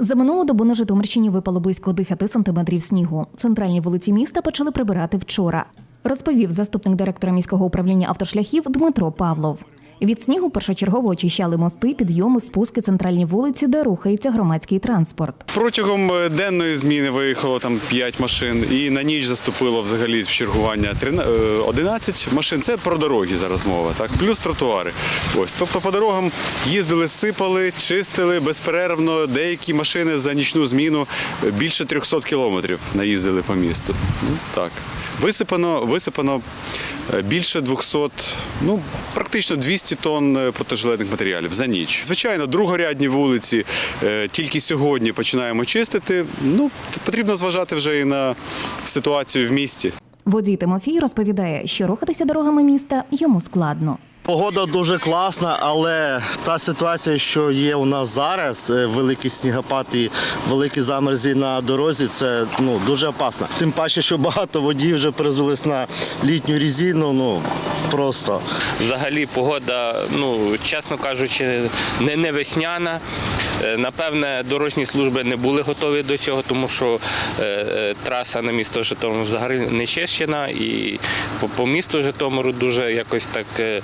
За минулу добу на Житомирщині випало близько 10 сантиметрів снігу. Центральні вулиці міста почали прибирати вчора. Розповів заступник директора міського управління автошляхів Дмитро Павлов. Від снігу першочергово очищали мости, підйоми, спуски, центральні вулиці, де рухається громадський транспорт. Протягом е, денної зміни виїхало там 5 машин, і на ніч заступило взагалі в чергування 13, е, 11 машин. Це про дороги зараз мова, так плюс тротуари. Ось, тобто по дорогам їздили, сипали, чистили безперервно. Деякі машини за нічну зміну більше 300 кілометрів наїздили по місту. Ну так. Висипано, висипано е, більше 200, ну практично 200 тонн е, протижилетних матеріалів за ніч. Звичайно, другорядні вулиці е, тільки сьогодні починаємо чистити. Ну потрібно зважати вже і на ситуацію в місті. Водій Тимофій розповідає, що рухатися дорогами міста йому складно. Погода дуже класна, але та ситуація, що є у нас зараз, е, великий снігопад і великі замерзі на дорозі, це ну дуже опасно. Тим паче, що багато водіїв вже перезулись на літню різину. Ну просто Взагалі погода, ну чесно кажучи, не, не весняна. Е, Напевне, дорожні служби не були готові до цього, тому що е, е, траса на місто Житомир взагалі не чищена, і по, по місту Житомиру дуже якось так. е,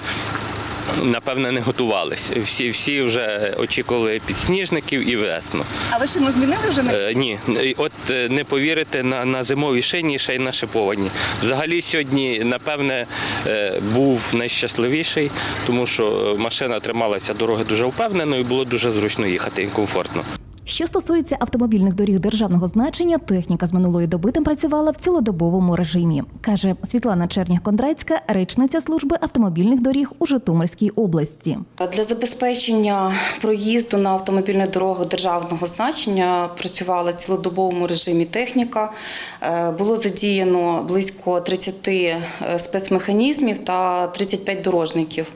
Напевне, не готувалися. Всі, всі вже очікували підсніжників і весну. А ви шину змінили вже Е, ні, от е, не повірите на, на зимовій шині ще й на шиповані. Взагалі сьогодні, напевне, е, був найщасливіший, тому що е, машина трималася дороги дуже впевнено і було дуже зручно їхати і комфортно. Що стосується автомобільних доріг державного значення, техніка з минулої доби там працювала в цілодобовому режимі, каже Світлана Черніх-Кондрацька, речниця служби автомобільних доріг у Житомирській області. Для забезпечення проїзду на автомобільних дорогах державного значення працювала в цілодобовому режимі техніка. Е, Було задіяно близько 30 е, спецмеханізмів та 35 дорожників.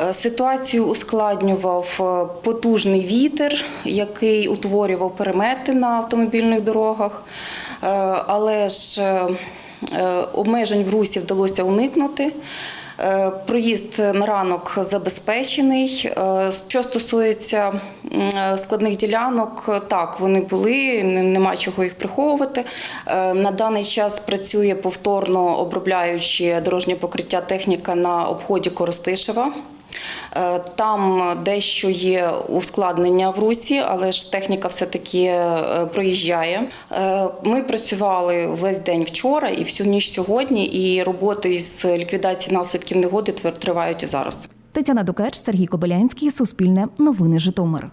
Е, Ситуацію ускладнював е, потужний вітер, який утворював перемети на автомобільних дорогах, Е, але ж обмежень в русі вдалося уникнути. Проїзд на ранок забезпечений. Що стосується складних ділянок, так вони були, нема чого їх приховувати. На даний час працює повторно обробляючи дорожнє покриття техніка на обході Коростишева. Е, Там дещо є ускладнення в русі, але ж техніка все-таки е, проїжджає. Е, Ми працювали весь день вчора і всю ніч сьогодні, і роботи з ліквідації наслідків негоди тривають і зараз. Тетяна Дукач, Сергій Кобилянський, Суспільне, Новини Житомир.